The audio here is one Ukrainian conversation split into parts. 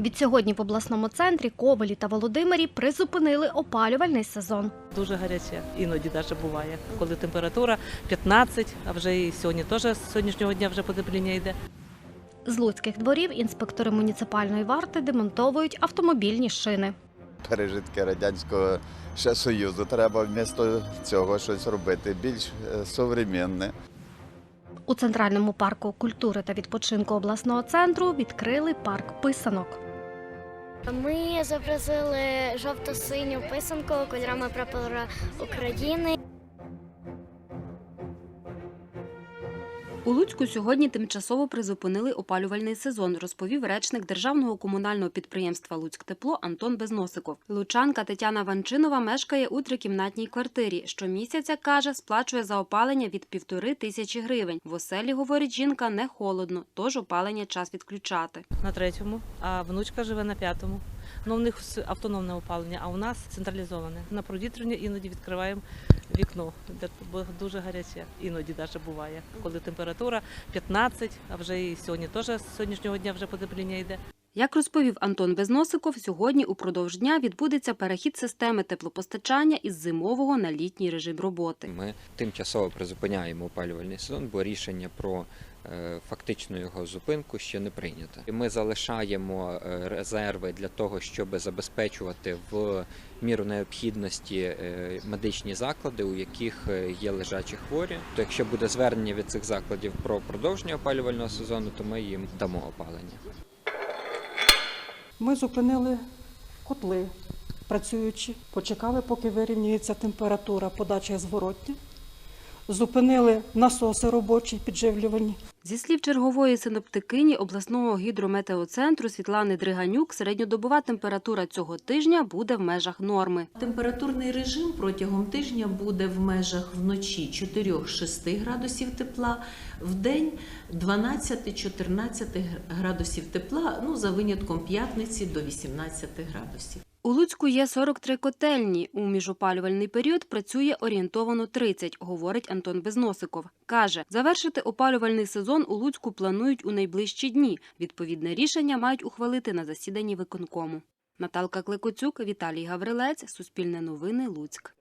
Відсьогодні в обласному центрі Ковелі та Володимирі призупинили опалювальний сезон. Дуже гаряче, іноді навіть буває, коли температура 15, а вже і сьогодні теж з сьогоднішнього дня вже потепління йде. З луцьких дворів інспектори муніципальної варти демонтовують автомобільні шини. пережитки радянського ще союзу. Треба вмісто цього щось робити більш е, современне. У центральному парку культури та відпочинку обласного центру відкрили парк писанок. Ми зобразили жовто-синю писанку кольорами прапора України. У Луцьку сьогодні тимчасово призупинили опалювальний сезон, розповів речник державного комунального підприємства Луцьктепло Антон Безносиков. Лучанка Тетяна Ванчинова мешкає у трикімнатній квартирі. Щомісяця каже, сплачує за опалення від півтори тисячі гривень. В оселі, говорить жінка, не холодно, тож опалення час відключати. На третьому, а внучка живе на п'ятому. Ну, у них автономне опалення, а у нас централізоване. На провітрювання іноді відкриваємо вікно, де бо дуже гаряче. Іноді навіть буває, коли температура 15, а вже і сьогодні теж з сьогоднішнього дня вже потепління йде. Як розповів Антон Безносиков, сьогодні упродовж дня відбудеться перехід системи теплопостачання із зимового на літній режим роботи. Ми тимчасово призупиняємо опалювальний сезон, бо рішення про е, фактичну його зупинку ще не прийнято. І Ми залишаємо е, резерви для того, щоб забезпечувати в міру необхідності е, медичні заклади, у яких є лежачі хворі. То якщо буде звернення від цих закладів про продовження опалювального сезону, то ми їм дамо опалення. Ми зупинили котли працюючи, почекали, поки вирівнюється температура подачі зворотня. Зупинили насоси робочі підживлювані. Зі слів чергової синоптикині обласного гідрометеоцентру Світлани Дриганюк, середньодобова температура цього тижня буде в межах норми. Температурний режим протягом тижня буде в межах вночі 4-6 градусів тепла, в день 12-14 градусів тепла, ну за винятком п'ятниці до 18 градусів. У Луцьку є 43 котельні. У міжопалювальний період працює орієнтовано 30, говорить Антон Безносиков. Каже, завершити опалювальний сезон у Луцьку планують у найближчі дні. Відповідне рішення мають ухвалити на засіданні виконкому. Наталка Кликоцюк, Віталій Гаврилець, Суспільне новини, Луцьк.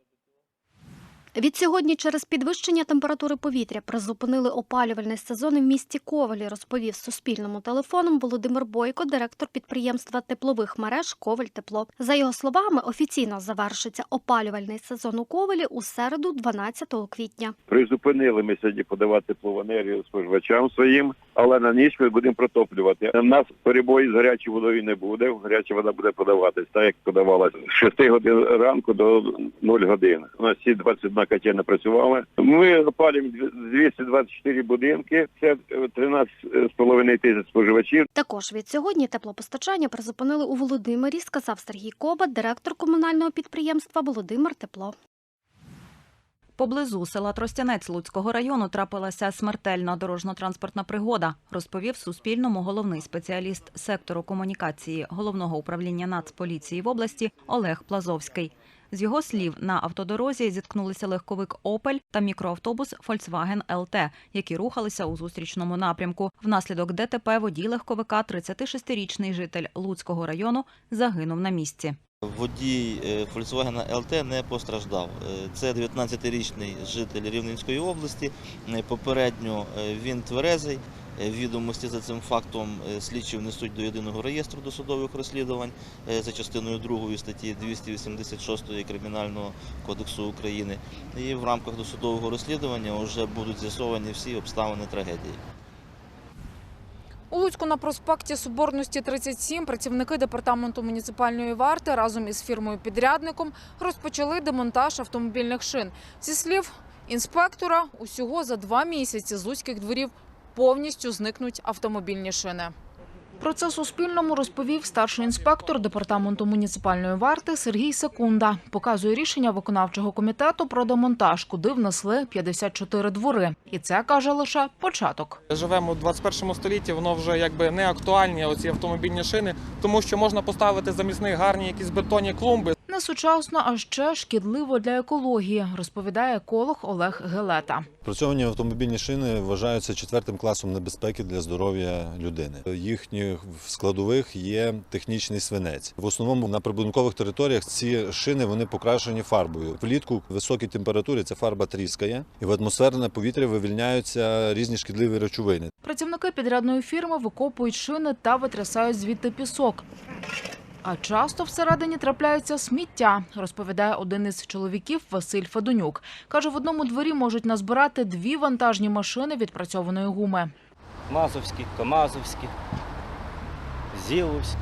Відсьогодні через підвищення температури повітря призупинили опалювальний сезон в місті Ковелі, розповів Суспільному телефоном Володимир Бойко, директор підприємства теплових мереж Ковель Тепло. За його словами, офіційно завершиться опалювальний сезон у Ковелі у середу, 12 квітня. Призупинили ми сьогодні подавати теплову енергію споживачам своїм, але на ніч ми будемо протоплювати. У нас перебої з гарячою водою не буде. Гаряча вода буде подаватись так, як подавалась з 6 годин ранку до 0 годин. У нас всі 21 котельня працювала. Ми опалюємо 224 будинки. Це 13,5 тисяч споживачів. Також від сьогодні теплопостачання призупинили у Володимирі, сказав Сергій Коба, директор комунального підприємства Володимир Тепло. Поблизу села Тростянець Луцького району трапилася смертельна дорожньо-транспортна пригода, розповів Суспільному головний спеціаліст сектору комунікації головного управління Нацполіції в області Олег Плазовський. З його слів, на автодорозі зіткнулися легковик «Опель» та мікроавтобус «Фольксваген ЛТ», які рухалися у зустрічному напрямку. Внаслідок ДТП водій легковика, 36-річний житель Луцького району, загинув на місці. Водій е, Volkswagen LT не постраждав. Е, Це 19-річний житель Рівненської області. Е, Попередньо він тверезий. Відомості за цим фактом слідчі внесуть до єдиного реєстру досудових розслідувань за частиною 2 статті 286 Кримінального кодексу України. І в рамках досудового розслідування вже будуть з'ясовані всі обставини трагедії. У Луцьку на проспекті Соборності 37 працівники департаменту муніципальної варти разом із фірмою-підрядником розпочали демонтаж автомобільних шин. Зі слів інспектора, усього за два місяці з луцьких дворів повністю зникнуть автомобільні шини. Про це Суспільному розповів старший інспектор департаменту муніципальної варти Сергій Секунда. Показує рішення виконавчого комітету про демонтаж, куди внесли 54 двори. І це каже лише початок. Живемо у 21 столітті, воно вже якби не актуальні оці автомобільні шини, тому що можна поставити замість них гарні якісь бетонні клумби. Несучасно, а ще шкідливо для екології, розповідає еколог Олег Гелета. Працьовані автомобільні шини вважаються четвертим класом небезпеки для здоров'я людини. Їхніх складових є технічний свинець. В основному на прибудинкових територіях ці шини вони покрашені фарбою. Влітку в високій температурі ця фарба тріскає, і в атмосферне повітря вивільняються різні шкідливі речовини. Працівники підрядної фірми викопують шини та витрясають звідти пісок. А часто всередині трапляється сміття, розповідає один із чоловіків Василь Федонюк. Каже, в одному дворі можуть назбирати дві вантажні машини відпрацьованої гуми. Мазовські, Камазовські, Зіловські.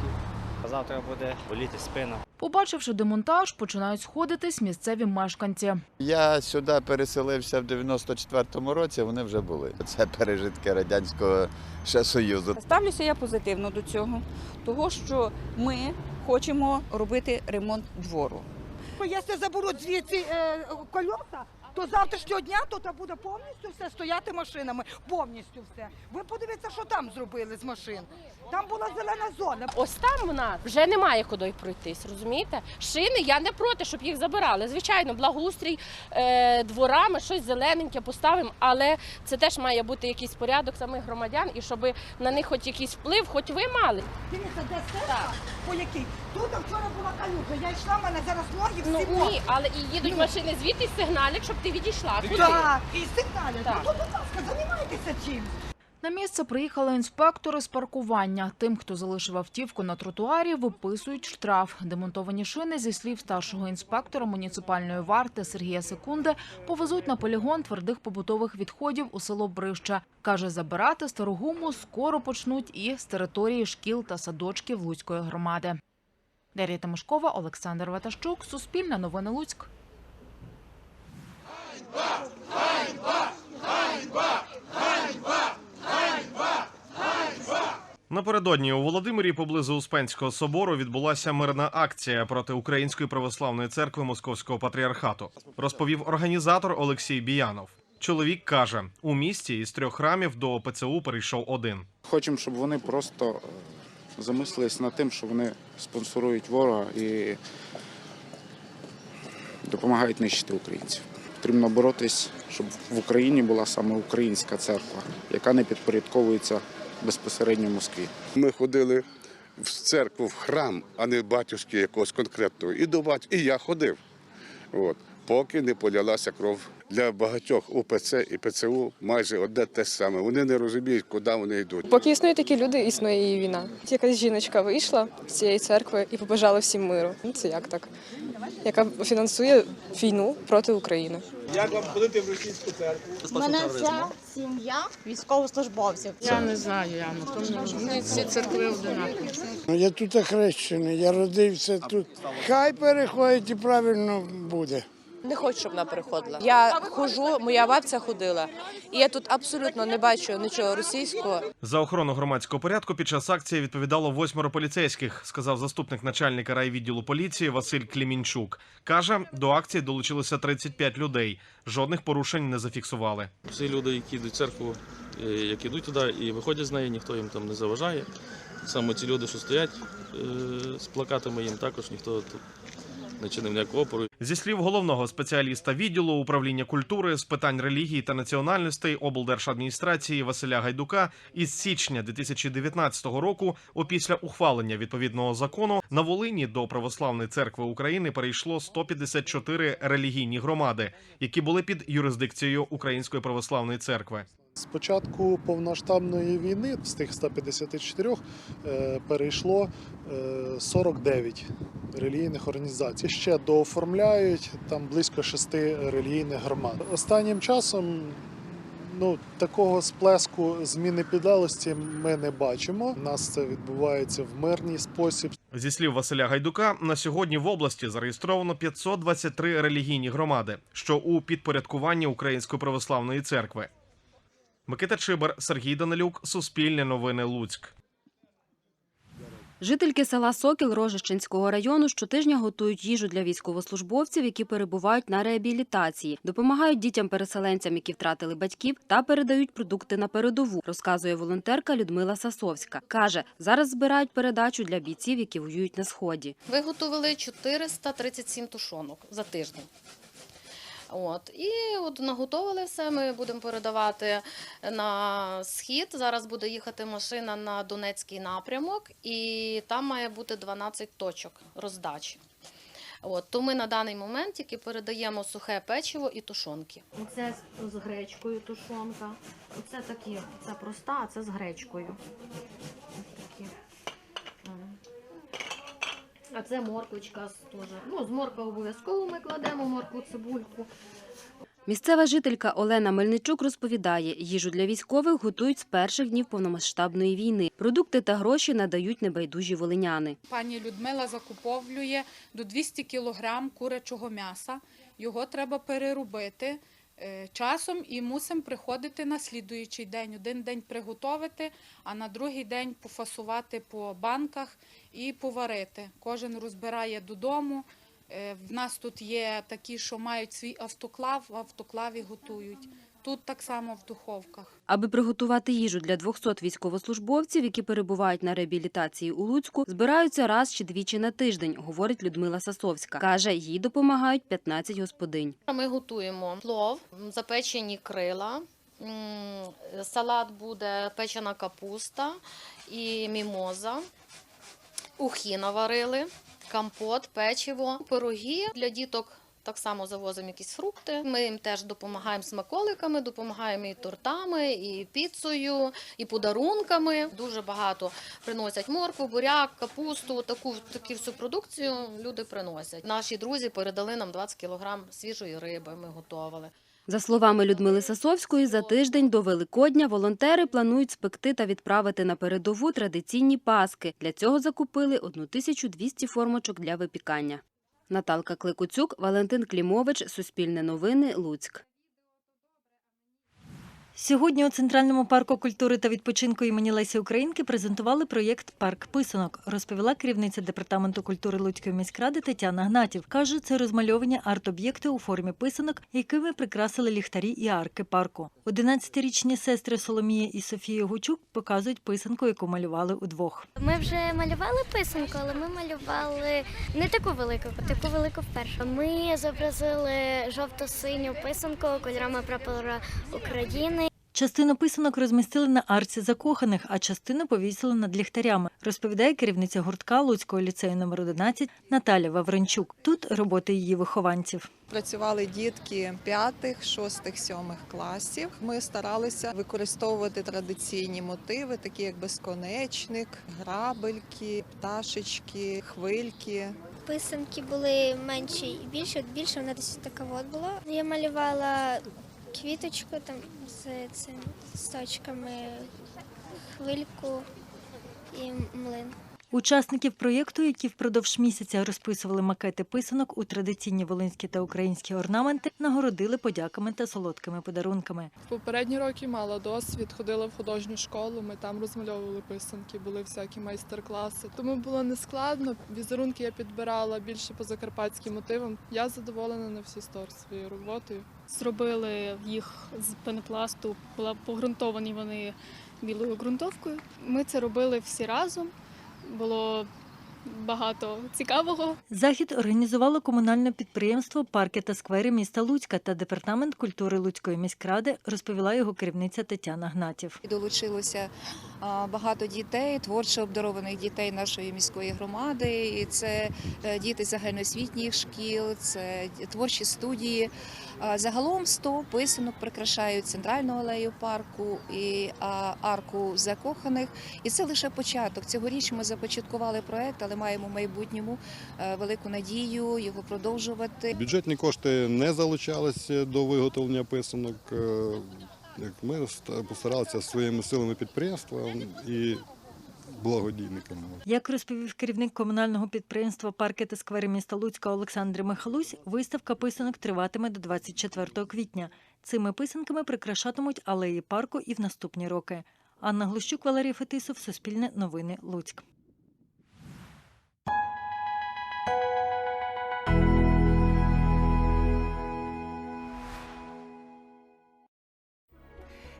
А завтра буде боліти спина. Побачивши демонтаж, починають сходитись місцеві мешканці. Я сюди переселився в 94-му році, вони вже були. Це пережитки радянського ще союзу. Ставлюся я позитивно до цього, того що ми хочемо робити ремонт двору. Якщо заберуть звідси е, кольоса, то завтрашнього дня тут буде повністю все стояти машинами. Повністю все. Ви подивіться, що там зробили з машин. Там була зелена зона. Ось там в нас вже немає куди пройтись, розумієте? Шини я не проти, щоб їх забирали. Звичайно, благоустрій е, дворами, щось зелененьке поставимо, але це теж має бути якийсь порядок самих громадян і щоб на них хоч якийсь вплив, хоч ви мали. Дивіться, де стежка, по якій. Тут вчора була калюжа. Я йшла, в мене зараз ноги всі Ну мокрі. ні, але і їдуть машини звідти сигналять, щоб ти відійшла. Куди? Так, і сигналять. Так. Ну, то, будь ласка, займайтеся чим. На місце приїхали інспектори з паркування. Тим, хто залишив автівку на тротуарі, виписують штраф. Демонтовані шини, зі слів старшого інспектора муніципальної варти Сергія Секунди, повезуть на полігон твердих побутових відходів у село Брище. Каже, забирати стару гуму скоро почнуть і з території шкіл та садочків Луцької громади. Дар'я Тимошкова, Олександр Ватащук, Суспільне новини Луцьк. Напередодні у Володимирі поблизу Успенського собору відбулася мирна акція проти Української православної церкви Московського патріархату, розповів організатор Олексій Біянов. Чоловік каже, у місті із трьох храмів до ПЦУ перейшов один. Хочемо, щоб вони просто е, замислились над тим, що вони спонсорують ворога і допомагають нищити українців. Потрібно боротись, щоб в Україні була саме українська церква, яка не підпорядковується безпосередньо Москві. Ми ходили в церкву, в храм, а не батюшки якогось конкретного. І до батька, і я ходив. От. Поки не полялася кров. Для багатьох УПЦ і ПЦУ майже одне те саме. Вони не розуміють, куди вони йдуть. Поки існують такі люди, існує і війна. Якась жіночка вийшла з цієї церкви і побажала всім миру. Ну це як так? Яка фінансує війну проти України. Як вам ходити в російську церкву? У мене вся сім'я військовослужбовців. Я не знаю, я тому всі церкви одинакові. Ну, Я тут хрещений, я родився тут. Хай переходить і правильно буде. Не хочу, щоб вона переходила. Я ходжу, моя бабця ходила, і я тут абсолютно не бачу нічого російського. За охорону громадського порядку під час акції відповідало восьмеро поліцейських, сказав заступник начальника райвідділу поліції Василь Клімінчук. Каже, до акції долучилося 35 людей. Жодних порушень не зафіксували. Всі люди, які йдуть в церкву, е, які йдуть туди і виходять з неї, ніхто їм там не заважає. Саме ці люди, що стоять е, з плакатами, їм також ніхто тут не чинив ніякого опору. Зі слів головного спеціаліста відділу управління культури з питань релігії та національностей облдержадміністрації Василя Гайдука із січня 2019 року, опісля ухвалення відповідного закону, на Волині до Православної церкви України перейшло 154 релігійні громади, які були під юрисдикцією Української православної церкви. З початку повноштабної війни з тих 154 е, перейшло е, 49 релігійних організацій. Ще дооформляють там близько шести релігійних громад. Останнім часом ну, такого сплеску зміни підлеглості ми не бачимо. У нас це відбувається в мирний спосіб. Зі слів Василя Гайдука, на сьогодні в області зареєстровано 523 релігійні громади, що у підпорядкуванні Української православної церкви. Микита Чибар, Сергій Данилюк, Суспільне новини Луцьк. Жительки села Сокіл Рожищенського району щотижня готують їжу для військовослужбовців, які перебувають на реабілітації, допомагають дітям-переселенцям, які втратили батьків, та передають продукти на передову, розказує волонтерка Людмила Сасовська. Каже, зараз збирають передачу для бійців, які воюють на сході. Виготовили 437 тушонок за тиждень. От і от наготовили все. Ми будемо передавати на схід. Зараз буде їхати машина на Донецький напрямок, і там має бути 12 точок роздачі. От то ми на даний момент тільки передаємо сухе печиво і тушонки. Оце з гречкою тушонка. Оце такі, це проста, а це з гречкою. Ось такі. М. А це морквочка теж. Ну, з моркви обов'язково ми кладемо моркву, цибульку. Місцева жителька Олена Мельничук розповідає, їжу для військових готують з перших днів повномасштабної війни. Продукти та гроші надають небайдужі волиняни. Пані Людмила закуповлює до 200 кілограм курячого м'яса. Його треба переробити часом і мусимо приходити на слідуючий день. Один день приготувати, а на другий день пофасувати по банках і поварити. Кожен розбирає додому. Е, В нас тут є такі, що мають свій автоклав, в автоклаві готують. Тут так само в духовках. Аби приготувати їжу для 200 військовослужбовців, які перебувають на реабілітації у Луцьку, збираються раз чи двічі на тиждень, говорить Людмила Сасовська. Каже, їй допомагають 15 господинь. Ми готуємо плов, запечені крила, салат буде печена капуста і мімоза. Ухи наварили, компот, печиво, пироги для діток. Так само завозимо якісь фрукти. Ми їм теж допомагаємо смаколиками, допомагаємо і тортами, і піцею, і подарунками. Дуже багато приносять моркву, буряк, капусту. Таку таку всю продукцію люди приносять. Наші друзі передали нам 20 кілограм свіжої риби. Ми готували. За словами Людмили Сасовської, за тиждень до Великодня волонтери планують спекти та відправити на передову традиційні паски. Для цього закупили 1200 формочок для випікання. Наталка Кликуцюк, Валентин Клімович, Суспільне новини, Луцьк. Сьогодні у Центральному парку культури та відпочинку імені Лесі Українки презентували проєкт Парк писанок, розповіла керівниця департаменту культури Луцької міськради Тетяна Гнатів. Каже, це розмальовані арт-об'єкти у формі писанок, якими прикрасили ліхтарі і арки парку. 11-річні сестри Соломія і Софія Гучук показують писанку, яку малювали удвох. Ми вже малювали писанку, але ми малювали не таку велику, таку велику вперше. Ми зобразили жовто-синю писанку кольорами прапора України. Частину писанок розмістили на арці закоханих, а частину повісили над ліхтарями, розповідає керівниця гуртка Луцького ліцею номер 11 Наталя Вавренчук. Тут роботи її вихованців. Працювали дітки п'ятих, шостих, сьомих класів. Ми старалися використовувати традиційні мотиви, такі як безконечник, грабельки, пташечки, хвильки. Писанки були менші і більші. От більше вона десь така от була. Я малювала квіточку там з цим з точками, хвильку і млин. Учасників проєкту, які впродовж місяця розписували макети писанок у традиційні волинські та українські орнаменти, нагородили подяками та солодкими подарунками. Попередні роки мала досвід, ходила в художню школу, ми там розмальовували писанки, були всякі майстер-класи. Тому було нескладно. Візерунки я підбирала більше по закарпатським мотивам. Я задоволена на всі сто своєю роботою. Зробили їх з пенопласту, була погрунтовані вони білою ґрунтовкою. Ми це робили всі разом. Було багато цікавого. Захід організувало комунальне підприємство Парки та сквери міста Луцька та департамент культури Луцької міськради, розповіла його керівниця Тетяна Гнатів. Долучилося багато дітей, творчо обдарованих дітей нашої міської громади. І це е, діти загальноосвітніх шкіл, це творчі студії. Загалом 100 писанок прикрашають центральну алею парку і арку закоханих. І це лише початок. Цьогоріч ми започаткували проект, але маємо в майбутньому е, велику надію його продовжувати. Бюджетні кошти не залучалися до виготовлення писанок. Е, Ми постаралися своїми силами підприємства і благодійниками. Як розповів керівник комунального підприємства Парки та сквери міста Луцька Олександр Михалусь, виставка писанок триватиме до 24 квітня. Цими писанками прикрашатимуть алеї парку і в наступні роки. Анна Глущук, Валерій Фетисов, Суспільне новини, Луцьк.